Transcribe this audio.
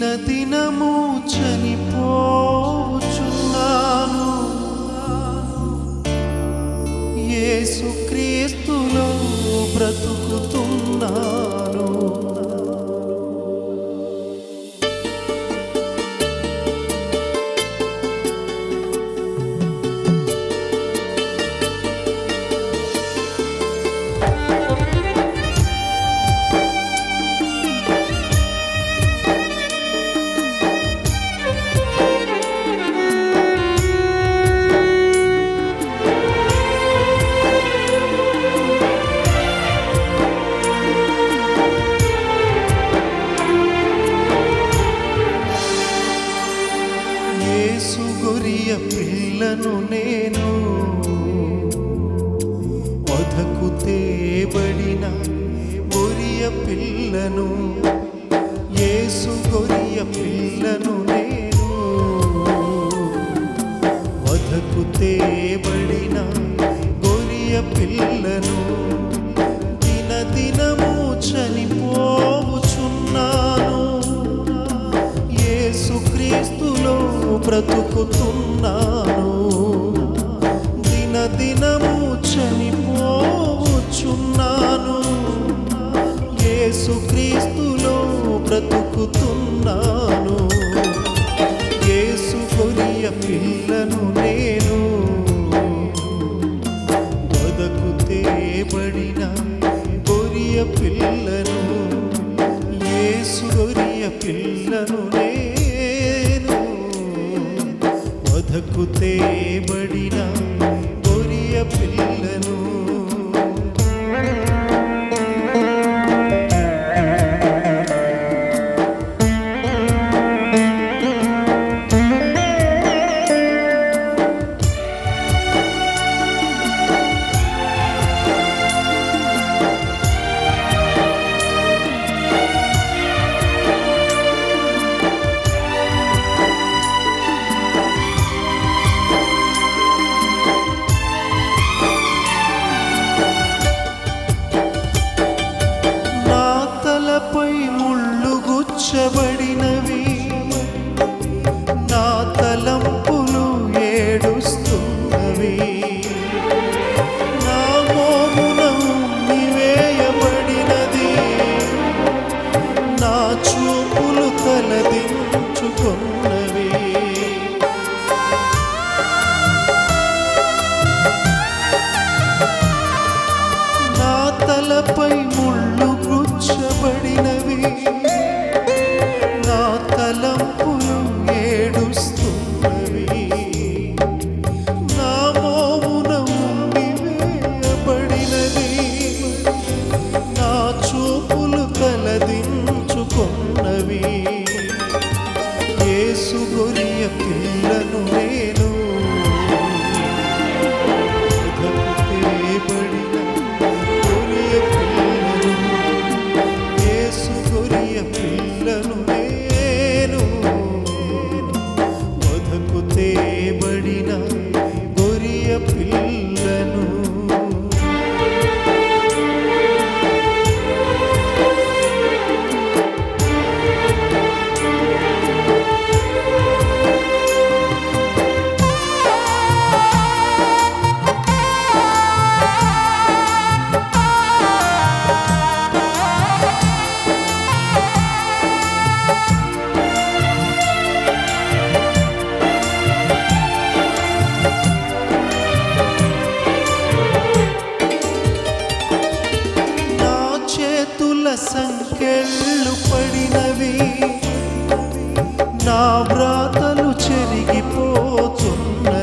దిన దినము చనిపోచున్నాను. ఏసుక్రీస్తులో బ్రతుకుతున్నాను. నిలను నేను వధకు తేబడిన గొరియ పిల్లను యేసు గొరియ పిల్లను నేను వధకు తేబడిన గొరియ పిల్లను దిన దినము చనిపో బ్రతుకుతున్నాను. దిన దినము చనిపోచున్నాను యేసుక్రీస్తులో బ్రతుకుతున్నాను. యేసు కొరియ పిల్లను నేను బతుకుతే తేబడిన కొరియ పిల్లను యేసు కొరియ పిల్లను నేను వధకు తేబడిన తలదించుకున్నవి నా తలపై ముళ్ళు గుచ్చబడినవి చేతుల సంకెళ్ళు పడినవి. నా వ్రాతలు చెరిగిపోతున్నవి.